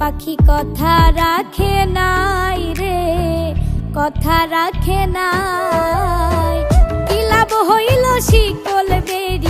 পাখি কথা রাখে নাই রে কথা রাখে নাই। কিলাব হইল শিকল বেরি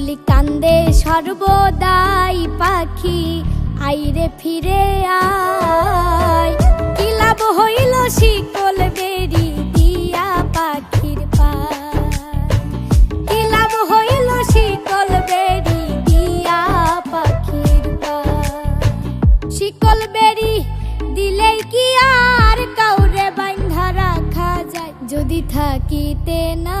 মল্লিক কান্দে সর্বদাই পাখি, আইরে ফিরে আয়। কি লাভ হইল শিকল বেরি দিয়া পাখির কি লাভ হইল শিকল বেরি দিয়া পাখির শিকল বেরি দিলেই কি আর কাউরে বান্ধা রাখা যায়? যদি থাকিতে না